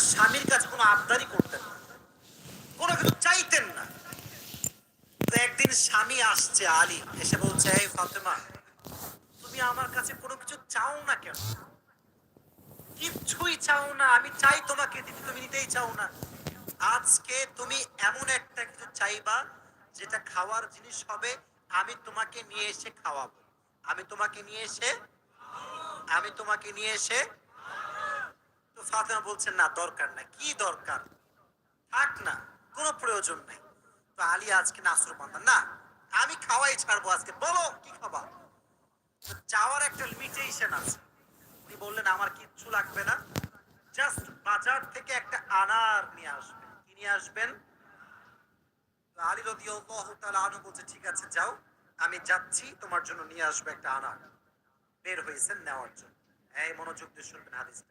আপনার স্বামীর কাছে কোনো আবদারি করতেন না। কোনো কিছু চাইতেন না। একদিন স্বামী আসছে, আলী, এসে বলছে, এই ফাতেমা, তুমি আমার কাছে কোনো কিছু চাও না কেন? কিচ্ছুই চাও না, আমি চাই তোমাকে দিতে তুমি নিতেই চাও না। আজকে তুমি এমন একটা কিছু চাইবা, যেটা খাওয়ার জিনিস হবে, আমি তোমাকে নিয়ে এসে খাওয়াবো। আমি তোমাকে নিয়ে এসে, আমি তোমাকে নিয়ে এসে ফাতেমা বলছেন, না, দরকার না। কি দরকার? থাক না, কোনো প্রয়োজন নেই। তো আলী আজকে নাসুর বান্দা। না, আমি খাওয়াই ছাড়বো আজকে। বলো, কি খাবা? তো চাওয়ার একটা লিমিটেশন আছে। উনি বললেন, আমার কিচ্ছু লাগবে না। জাস্ট বাজার থেকে একটা আনার নিয়ে আসবেন। কি নিয়ে আসবেন? আলী রাদিয়াল্লাহু তাআলা আনহু বলছে, ঠিক আছে, যাও। আমি যাচ্ছি, তোমার জন্য নিয়ে আসব একটা আনার। বের হয়েছেন নেওয়ার জন্য। এই মনোযোগ দিয়ে শুনবেন হাদিসটা।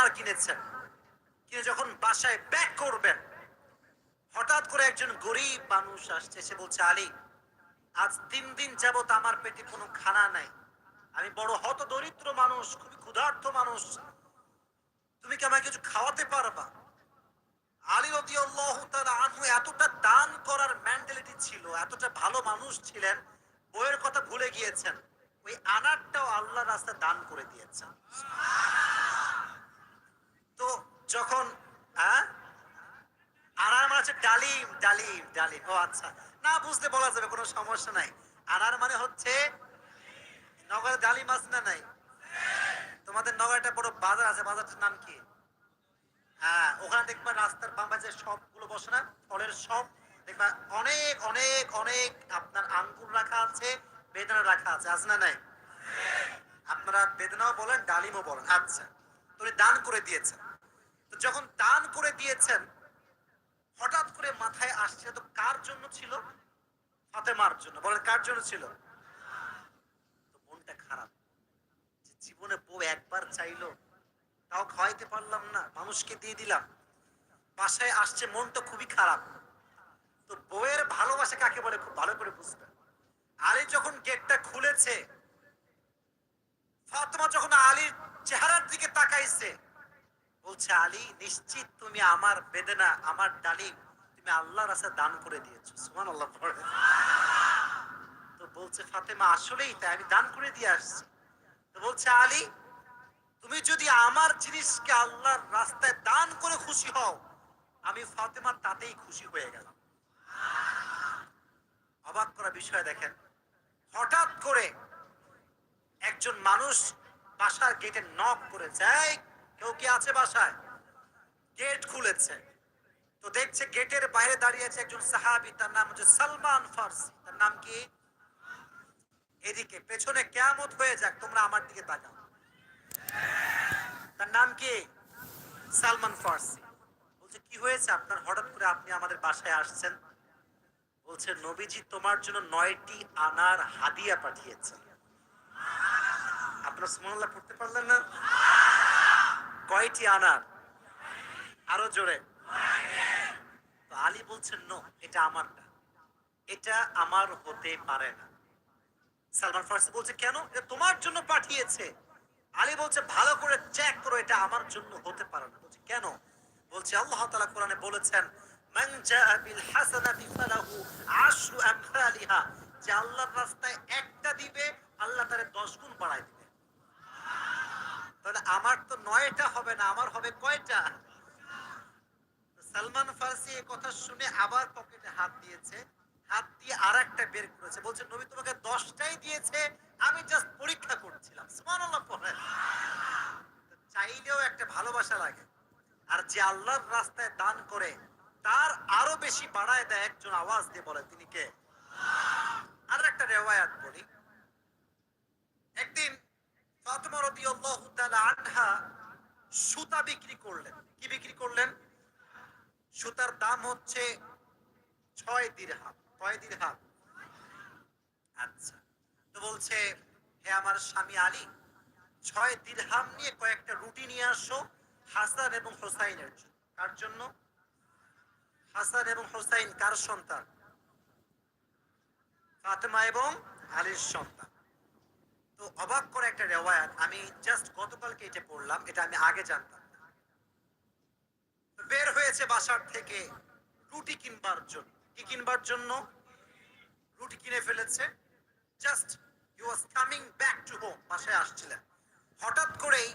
আনার কিনেছেন। কিনে যখন বাসায় ব্যাক করবেন, হঠাৎ করে একজন গরিব মানুষ আসছে, সে বলছে, আলী, আজ তিন দিন যাবত আমার পেটে কোনো খানা নাই। আমি বড় হত দরিদ্র মানুষ, খুবই ক্ষুধার্ত মানুষ। তুমি কি আমাকে কিছু খাওয়াতে পারবা? আলী তাআলা আনহু এতটা দান করার মেন্টালিটি ছিল, এতটা ভালো মানুষ ছিলেন, বইয়ের কথা ভুলে গিয়েছেন। ওই আনারটাও আল্লাহ রাস্তায় দান করে দিয়েছেন তো যখন হ্যাঁ আনার মানে হচ্ছে ডালিম ডালিম ডালিম। ও আচ্ছা। না বুঝতে বলা যাবে, কোনো সমস্যা নাই। আনার মানে হচ্ছে, নগরে ডালিম আছে না নাই? তোমাদের নগরে একটা বড় বাজার আছে, বাজারটার নাম কি? হ্যাঁ ওখানে দেখবা রাস্তার বাম সবগুলো বসে না? ফলের সব। দেখবা অনেক অনেক অনেক আপনার আঙ্গুর রাখা আছে বেদানা রাখা আছে আছে না নাই? আপনারা বেদনাও বলেন, ডালিমও বলেন। আচ্ছা। তো উনি দান করে দিয়েছেন। যখন দান করে দিয়েছেন হঠাৎ করে মাথায় আসছে তো কার জন্য ছিল? ফাতেমার জন্য। বলেন, কার জন্য ছিল? মনটা খারাপ। জীবনে বউ একবার চাইলো, তাও খাওয়াইতে পারলাম না, মানুষকে দিয়ে দিলাম। বাসায় আসছে মন তো খুবই খারাপ। তো বউয়ের ভালোবাসা কাকে বলে? খুব ভালো করে বুঝতে আলী যখন গেটটা খুলেছে, ফাতেমা যখন আলীর চেহারার দিকে তাকাইছে বলছে, আলী, নিশ্চিত তুমি আমার বেদনা, আমার ডালিম, তুমি আল্লাহর রাস্তায় দান করে দিয়েছ। সুমান আল্লাহ তো বলছে, ফাতেমা, আসলেই তাই, আমি দান করে দিয়ে আসছি। তো বলছে, আলী, তুমি যদি আমার জিনিসকে আল্লাহর রাস্তায় দান করে খুশি হও, আমি ফাতেমা তাতেই খুশি হয়ে গেলাম। অবাক করা বিষয় দেখেন, হঠাৎ করে একজন মানুষ বাসার গেটে নক করে যায় কেউ কি আছে বাসায়? গেট খুলেছে। তো দেখছে গেটের বাইরে দাঁড়িয়ে আছে একজন সাহাবি, তার নাম হচ্ছে সালমান ফার্সি। তার নাম কি? এদিকে, পেছনে কেয়ামত হয়ে যাক, তোমরা আমার দিকে তাকাও। তার নাম কি? সালমান ফার্সি। বলছে, কি হয়েছে আপনার? হঠাৎ করে আপনি আমাদের বাসায় আসছেন? বলছে, নবীজি তোমার জন্য নয়টি আনার হাদিয়া পাঠিয়েছে আপনার সুমনাল্লাহ পড়তে পারলেন না? কয়টি আনার। আরও জোরে। আলী বলছেন, নো, এটা আমার না। এটা আমার হতে পারে না। সালমান ফার্সি বলছে, কেন? এটা তোমার জন্য পাঠিয়েছে। আলী বলছে, ভালো করে চেক করো, এটা আমার জন্য হতে পারে না। বলছে, কেন? বলছে, আল্লাহ তাআলা কোরআনে বলেছেন, মান যে আল্লাহর রাস্তায় একটা দিবে, আল্লাহ তারে 10 গুণ বাড়ায় দিবে। তাহলে আমার তো নয়টা হবে না, আমার হবে কয়টা? সালমান ফার্সি এই কথা শুনে আবার পকেটে হাত দিয়েছে, হাত দিয়ে আর একটা বের করেছে, বলছে, নবী তোমাকে দশটাই দিয়েছে, আমি জাস্ট পরীক্ষা করছিলাম। সুবহানাল্লাহ পড়েন। চাইলেও একটা ভালোবাসা লাগে। আর যে আল্লাহর রাস্তায় দান করে, তার আরও বেশি বাড়ায় দেয় একজন আওয়াজ দিয়ে বলে, তিনি কে? আর একটা রেওয়ায়াত বলি ফাতেমা তাআলা আনহা সুতা বিক্রি করলেন। কি বিক্রি করলেন? সুতার দাম হচ্ছে ছয় দিরহাম। কয় দিরহাম? আচ্ছা। তো বলছে, হে আমার স্বামী আলী, ছয় দিরহাম নিয়ে কয়েকটা রুটি নিয়ে আসো হাসান এবং হোসাইনের জন্য। কার জন্য? হাসান এবং হোসাইন কার সন্তান? ফাতেমা এবং আলীর সন্তান। তো অবাক করে একটা রেওয়ায়াত। আমি জাস্ট গতকালকে এটা পড়লাম, এটা আমি আগে জানতাম। বের হয়েছে বাসার থেকে রুটি কিনবার জন্য। কি কিনবার জন্য? রুটি কিনে ফেলেছে। Just he was coming back to home বাসায় আসছিলেন। হঠাৎ করেই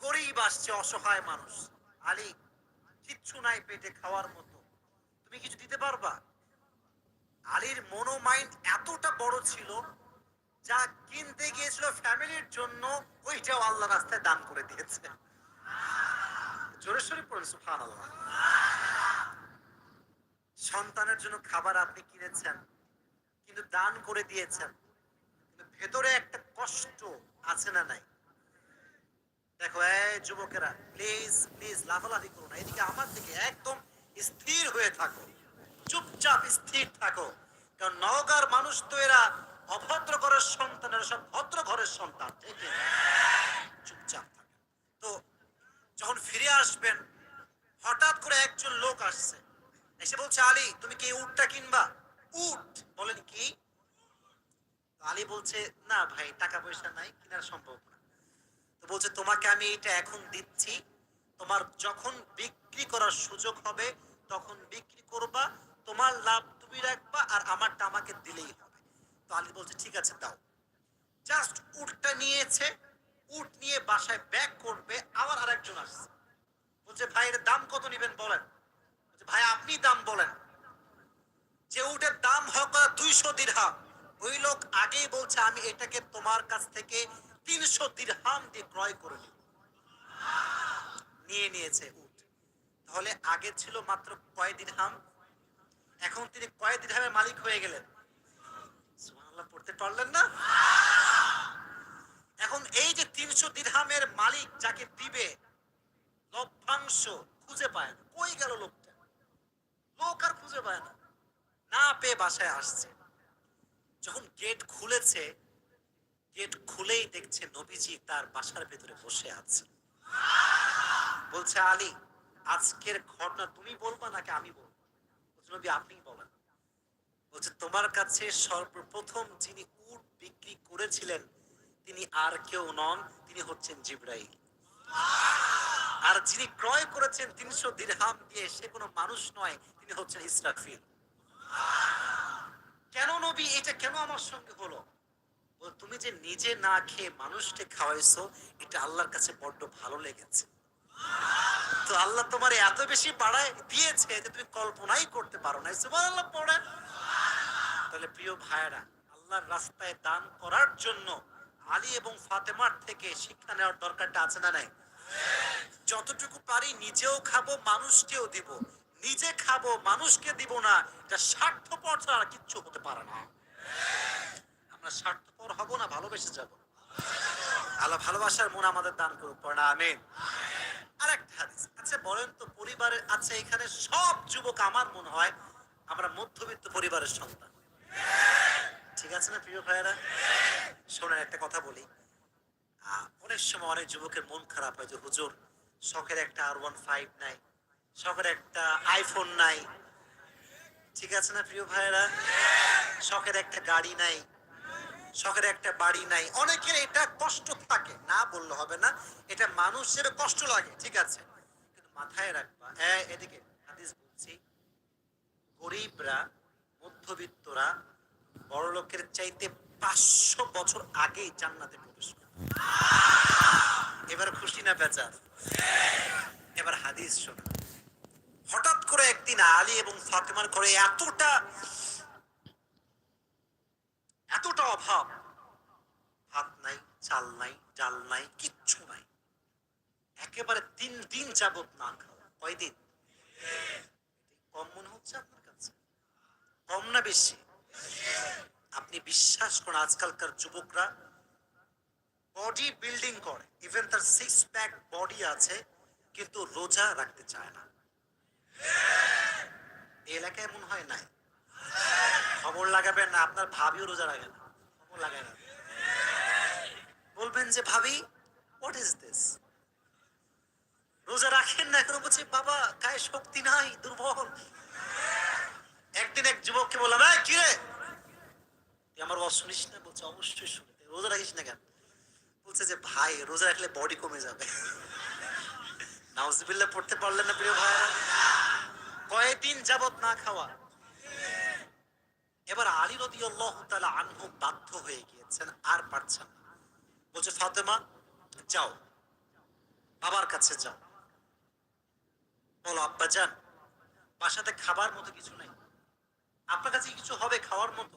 গরিব আসছে, অসহায় মানুষ। আলী, কিচ্ছু নাই পেটে খাওয়ার মতো। তুমি কিছু দিতে পারবা? আলীর মনো মাইন্ড এতটা বড় ছিল যা কিনতে গিয়েছিল ফ্যামিলির জন্য, ওইটাও আল্লাহ রাস্তায় দান করে দিয়েছে। জোরে সোরে পড়েন সুফান সন্তানের জন্য খাবার আপনি কিনেছেন, কিন্তু দান করে দিয়েছেন, কিন্তু ভেতরে একটা কষ্ট আছে না নাই? দেখো, এই যুবকেরা প্লিজ প্লিজ লাফালাফি করো না। এদিকে আমার দিকে একদম স্থির হয়ে থাকো। চুপচাপ স্থির থাকো। কারণ নওগাঁর মানুষ তো এরা অভদ্র ঘরের সন্তান, এরা সব ভদ্র ঘরের সন্তান। চুপচাপ থাকেন তো যখন ফিরে আসবেন, হঠাৎ করে একজন লোক আসছে। এসে বলছে, আলী, তুমি কি উটটা কিনবা? উট? বলেন, কি? আলী বলছে, না ভাই, টাকা পয়সা নাই, কেনার সম্ভব না। তো বলছে, তোমাকে আমি এটা এখন দিচ্ছি। তোমার যখন বিক্রি করার সুযোগ হবে, তখন বিক্রি করবা। তোমার লাভ তুমি রাখবা আর আমারটা আমাকে দিলেই হবে। তো আলী বলছে, ঠিক আছে, দাও। জাস্ট উটটা নিয়েছে, উট নিয়ে বাসায় ব্যাক করবে, আবার আরেকজন আসছে। বলছে, ভাই, এর দাম কত নেবেন বলেন? ভাই, আপনি দাম বলেন। যে উটের দাম হোক দুইশো দিরহাম। ওই লোক আগেই বলছে, আমি এটাকে তোমার কাছ থেকে তিনশো দিরহাম দিয়ে ক্রয় করে নিব। নিয়ে নিয়েছে উট। তাহলে আগে ছিল মাত্র কয় দিরহাম? এখন তিনি কয় দিরহামের মালিক হয়ে গেলেন? সুবহানাল্লাহ পড়তে পারলেন না। এখন এই যে তিনশো দিরহামের মালিক যাকে দিবে, লভ্যাংশ খুঁজে পায় না। কই গেল লোকটা? লোক আর খুঁজে পায় না। না পেয়ে বাসায় আসছে। যখন গেট খুলেছে গেট খুলেই দেখছে নবীজি তার বাসার ভেতরে বসে আছে। বলছে, আলী, আজকের ঘটনা তুমি বলবা নাকি আমি বলব? নবী আপনি বলেন। বলছে তোমার কাছে সর্বপ্রথম যিনি উট বিক্রি করেছিলেন, তিনি আর কেউ নন, তিনি হচ্ছেন জিব্রাইল। আর যিনি ক্রয় করেছেন তিনশো দিরহাম দিয়ে, সে কোনো মানুষ নয়, তিনি হচ্ছেন ইসরাফিল কেন নবী, এটা কেন আমার সঙ্গে হলো? তুমি যে নিজে না খেয়ে মানুষকে খাওয়াইছো, এটা আল্লাহর কাছে বড্ড ভালো লেগেছে। তো আল্লাহ তোমার এত বেশি বাড়ায় দিয়েছে যে তুমি কল্পনাই করতে পারো না সুবহানাল্লাহ, পড়েন। তাহলে প্রিয় ভাইয়েরা, আল্লাহর রাস্তায় দান করার জন্য আলী এবং ফাতেমার থেকে শিক্ষা নেওয়ার দরকারটা আছে না নাই? যতটুকু পারি নিজেও খাব, মানুষকেও দিব। নিজে খাব, মানুষকে দিব না, এটা স্বার্থপর ছাড়া কিচ্ছু হতে পারে না। আমরা স্বার্থপর হব না, ভালোবেসে যাব? আল্লাহ ভালোবাসার মন আমাদের দান করুক, পড়া, আমিন। আর একটা হাদিস আচ্ছা বলেন তো, পরিবারের আচ্ছা এখানে সব যুবক আমার মনে হয়, আমরা মধ্যবিত্ত পরিবারের সন্তান। ঠিক আছে না, প্রিয় ভাইয়েরা? শোনেন, একটা কথা বলি। অনেক সময় অনেক যুবকের মন খারাপ হয় যে, হুজুর, শখের একটা আর ওয়ান ফাইভ নাই, শখের একটা আইফোন নাই। ঠিক আছে না, প্রিয় ভাইয়েরা? শখের একটা গাড়ি নাই, শখের একটা বাড়ি নাই। অনেকের এটা কষ্ট থাকে, না বললে হবে না, এটা মানুষের কষ্ট লাগে, ঠিক আছে? কিন্তু মাথায় রাখবা হ্যাঁ এদিকে হাদিস বলছি, গরিবরা মধ্যবিত্তরা বড় লোকের চাইতে পাঁচশো বছর আগেই জান্নাতে প্রবেশ করে। এবার খুশি না বেচার এবার হাদিস শোনা। হঠাৎ করে একদিন আলী এবং ফাতেমার ঘরে এতটা এতটা অভাব। ভাত নাই, চাল নাই, ডাল নাই, কিচ্ছু নাই। একেবারে তিন দিন যাবত না খাওয়া। কয়দিন? কম মনে হচ্ছে আপনার কম না বেশি? আপনি বিশ্বাস করেন, আজকালকার যুবকরা বডি বিল্ডিং করে। ইভেন তার সিক্স প্যাক বডি আছে, কিন্তু রোজা রাখতে চায় না। এলাকায় মনে হয় নাই? খবর লাগাবেন না, আপনার ভাবিও রোজা রাখে না। খবর লাগায় না। বলবেন যে, ভাবি হোয়াট ইজ দিস রোজা রাখেন না এখন? বলছে, বাবা, গায়ে শক্তি নাই, দুর্বল। একদিন এক যুবককে বললাম "এই, কি রে? তুই আমার ওয়াজ শুনিস না? বলছে অবশ্যই শুনি। রোজা রাখিস না কেন? বলছে যে ভাই রোজা রাখলে বডি কমে যাবে। নাউজবিল্লাহ পড়তে পারলেন না প্রিয় ভাই। কয়েকদিন যাবত না খাওয়া। এবার আলী রদি আল্লাহ তালা আনহু বাধ্য হয়ে গিয়েছেন আর পারছেন বলছে ফাতেমা যাও। বাবার কাছে যাও। বলো আব্বা যান। বাসাতে খাবার মতো কিছু নাই। আপনার কাছে কিছু হবে খাওয়ার মতো